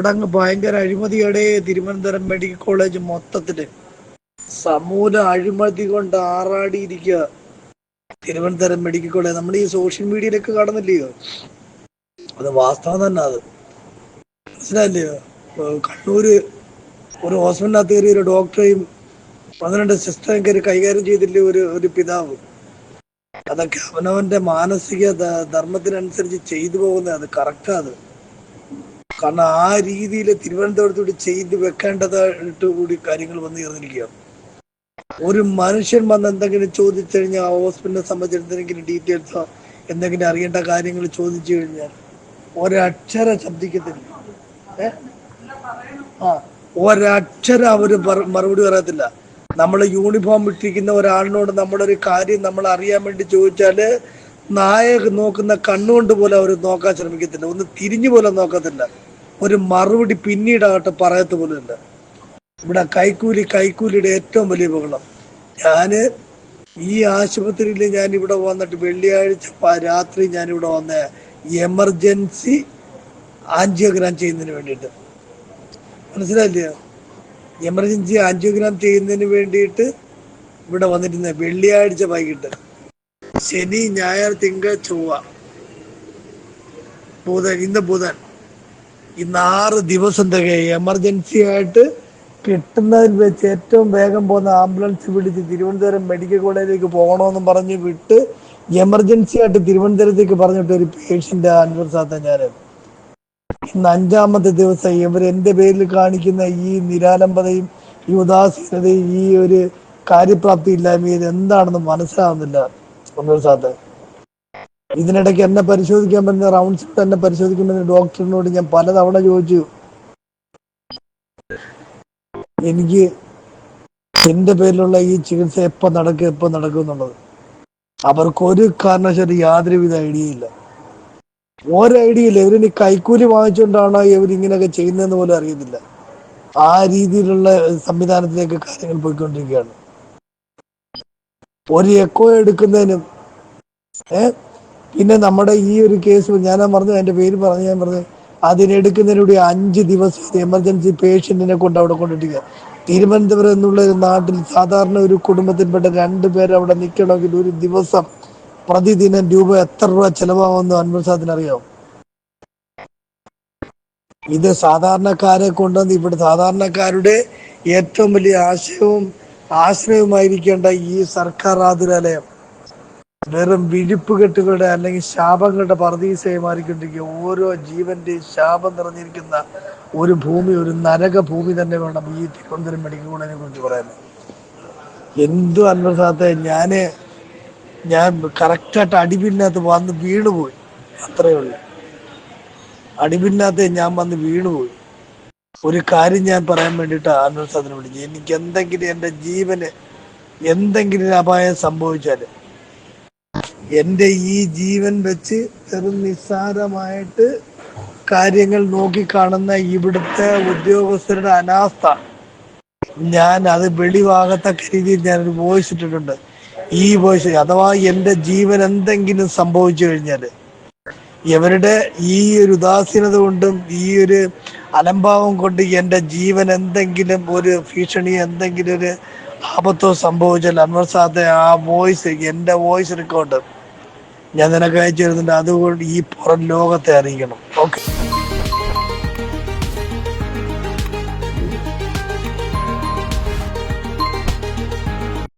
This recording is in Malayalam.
അവിടങ്ങ് ഭയങ്കര അഴിമതിയുടെ തിരുവനന്തപുരം മെഡിക്കൽ കോളേജ് മൊത്തത്തിൽ. സമൂല അഴിമതി കൊണ്ട് ആറാടിയിരിക്കുക തിരുവനന്തപുരം മെഡിക്കൽ കോളേജ്. നമ്മൾ ഈ സോഷ്യൽ മീഡിയയിലൊക്കെ കാണുന്നില്ലയോ? അത് വാസ്തവം തന്നെ അത്. മനസ്സിലായില്ലയോ കണ്ണൂര് ഒരു ഹോസ്പിറ്റലിനകത്ത് കയറി ഒരു ഡോക്ടറെയും പന്ത്രണ്ട് സിസ്റ്ററും കയറി കൈകാര്യം ചെയ്തില്ലേ ഒരു ഒരു പിതാവ്? അതൊക്കെ അവനവന്റെ മാനസിക ധർമ്മത്തിനനുസരിച്ച് ചെയ്തു പോകുന്നത് അത് കറക്റ്റാ അത്. കാരണം ആ രീതിയിൽ തിരുവനന്തപുരത്തോട് ചെയ്ത് വെക്കേണ്ടതായിട്ട് കൂടി കാര്യങ്ങൾ വന്നു ചേർന്നിരിക്കുകയാണ്. ഒരു മനുഷ്യൻ വന്ന് എന്തെങ്കിലും ചോദിച്ചു കഴിഞ്ഞാൽ ആ ഹോസ്പിറ്റലിനെ സംബന്ധിച്ച് എന്തെങ്കിലും ഡീറ്റെയിൽസോ എന്തെങ്കിലും അറിയേണ്ട കാര്യങ്ങൾ ചോദിച്ചു കഴിഞ്ഞാൽ ഒരക്ഷരം ശബ്ദിക്കത്തില്ല? ആ ഒരക്ഷരം അവർ മറുപടി പറയത്തില്ല. നമ്മൾ യൂണിഫോം ഇട്ടിരിക്കുന്ന ഒരാളിനോട് നമ്മളൊരു കാര്യം നമ്മൾ അറിയാൻ വേണ്ടി ചോദിച്ചാൽ നായ നോക്കുന്ന കണ്ണുകൊണ്ട് പോലും അവർ നോക്കാൻ ശ്രമിക്കത്തില്ല. ഒന്ന് തിരിഞ്ഞു പോലും നോക്കത്തില്ല. ഒരു മറുപടി പിന്നീടാകട്ടെ പറയത്ത പോലെ ഉണ്ട് ഇവിടെ കൈക്കൂലി കൈക്കൂലിയുടെ ഏറ്റവും വലിയ ബഹളം. ഞാൻ ഈ ആശുപത്രിയിൽ ഞാൻ ഇവിടെ വന്നിട്ട് വെള്ളിയാഴ്ച രാത്രി ഞാൻ ഇവിടെ വന്ന എമർജൻസി ആൻജിയോഗ്രാം ചെയ്യുന്നതിന് വേണ്ടിയിട്ട്. മനസ്സിലായില്ലേ? എമർജൻസി ആൻജിയോഗ്രാം ചെയ്യുന്നതിന് വേണ്ടിയിട്ട് ഇവിടെ വന്നിരുന്ന വെള്ളിയാഴ്ച വൈകിട്ട്. ശനി ഞായർ തിങ്കൾ ചൊവ്വ. ബുധൻ ഇന്ന് ബുധൻ. ഇന്ന് ആറ് ദിവസം തികയും എമർജൻസി ആയിട്ട് കിട്ടുന്നതിൽ വെച്ച് ഏറ്റവും വേഗം പോകുന്ന ആംബുലൻസ് പിടിച്ച് തിരുവനന്തപുരം മെഡിക്കൽ കോളേജിലേക്ക് പോകണമെന്നും പറഞ്ഞ് വിട്ട് എമർജൻസി ആയിട്ട് തിരുവനന്തപുരത്തേക്ക് പറഞ്ഞിട്ട് ഒരു പേഷ്യന്റ് അൻവർ സാത്ത ഞാൻ ഇന്ന് അഞ്ചാമത്തെ ദിവസം ഇവർ എന്റെ പേരിൽ കാണിക്കുന്ന ഈ നിരാലംബതയും ഈ ഉദാസീനതയും ഈ ഒരു കാര്യപ്രാപ്തി ഇല്ലായ്മ ഇത് എന്താണെന്ന് മനസ്സിലാവുന്നില്ല അൻവർ സാത്ത് ഇതിനിടയ്ക്ക് എന്നെ പരിശോധിക്കാൻ പറ്റുന്ന റൗണ്ട്സ് തന്നെ പരിശോധിക്കുമ്പോൾ ഡോക്ടറിനോട് ഞാൻ പലതവണ ചോദിച്ചു. എനിക്ക് എന്റെ പേരിലുള്ള ഈ ചികിത്സ എപ്പൊ നടക്കും എപ്പൊ നടക്കും എന്നുള്ളത്. അവർക്ക് ഒരു കാരണവശാലും യാതൊരുവിധ ഐഡിയ ഇല്ല. ഒരു ഐഡിയ ഇല്ല. ഇവരിനി കൈക്കൂലി വാങ്ങിച്ചുകൊണ്ടാണോ ഇവരിങ്ങനെയൊക്കെ ചെയ്യുന്നതെന്ന് പോലും അറിയത്തില്ല. ആ രീതിയിലുള്ള സംവിധാനത്തിലേക്ക് കാര്യങ്ങൾ പോയിക്കൊണ്ടിരിക്കുകയാണ്. ഒരു എക്കോ എടുക്കുന്നതിനും ഏ പിന്നെ നമ്മുടെ ഈ ഒരു കേസ് ഞാൻ പറഞ്ഞു എന്റെ പേര് പറഞ്ഞു ഞാൻ പറഞ്ഞു അതിനെടുക്കുന്നതിലൂടെ അഞ്ച് ദിവസം എമർജൻസി പേഷ്യന്റിനെ കൊണ്ട് അവിടെ കൊണ്ടിട്ടിരിക്കുക തിരുവനന്തപുരം എന്നുള്ള ഒരു നാട്ടിൽ സാധാരണ ഒരു കുടുംബത്തിൽപ്പെട്ട രണ്ട് പേര് അവിടെ നിൽക്കണമെങ്കിൽ ഒരു ദിവസം പ്രതിദിനം രൂപ എത്ര രൂപ ചെലവാകുമെന്ന് അൻവർ അറിയാം ഇത് സാധാരണക്കാരെ കൊണ്ടുവന്ന് ഇവിടെ സാധാരണക്കാരുടെ ഏറ്റവും വലിയ ആശയവും ആശ്രയവുമായിരിക്കേണ്ട ഈ സർക്കാർ ആതുരാലയം. വെറും വിഴിപ്പുകെട്ടുകളുടെ അല്ലെങ്കിൽ ശാപങ്ങളുടെ പറദീസയെ മാറിക്കൊണ്ടിരിക്കുക ഓരോ ജീവന്റെ ശാപം നിറഞ്ഞിരിക്കുന്ന ഒരു ഭൂമി ഒരു നരക ഭൂമി തന്നെ വേണം ഈ തിരുവനന്തപുരം മെഡിക്കൽ കോളേജിനെ കുറിച്ച് പറയാൻ. എന്തു അന്വേഷണത്തെ ഞാൻ ഞാൻ കറക്റ്റായിട്ട് അടിപിന്നകത്ത് വന്ന് വീണുപോയി. അത്രയേ ഉള്ളൂ. അടിപിന്നകത്ത് ഞാൻ വന്ന് വീണുപോയി. ഒരു കാര്യം ഞാൻ പറയാൻ വേണ്ടിയിട്ട് അന്വേഷണത്തിന് വിളിച്ചു എനിക്ക് എന്തെങ്കിലും എന്റെ ജീവന് എന്തെങ്കിലും അപായം സംഭവിച്ചാൽ എന്റെ ഈ ജീവൻ വെച്ച് വെറും നിസ്സാരമായിട്ട് കാര്യങ്ങൾ നോക്കിക്കാണുന്ന ഇവിടുത്തെ ഉദ്യോഗസ്ഥരുടെ അനാസ്ഥ. ഞാൻ അത് വെളിവാകത്തക്ക രീതിയിൽ ഞാനൊരു വോയിസ് ഇട്ടിട്ടുണ്ട്. ഈ വോയിസ് അഥവാ എന്റെ ജീവൻ എന്തെങ്കിലും സംഭവിച്ചു കഴിഞ്ഞാൽ ഇവരുടെ ഈ ഒരു ഉദാസീനത കൊണ്ടും ഈ ഒരു അലംഭാവം കൊണ്ട് എന്റെ ജീവൻ എന്തെങ്കിലും ഒരു ഭീഷണി എന്തെങ്കിലും ഒരു ആപത്തോ സംഭവിച്ചാൽ അൻവർ സാദ് ആ വോയിസ് എന്റെ വോയിസ് റെക്കോർഡ് ഞാൻ നിനക്ക് അയച്ചു തരുന്നുണ്ട്. അതുകൊണ്ട് ഈ പുറം ലോകത്തെ അറിയിക്കണം. ഓക്കെ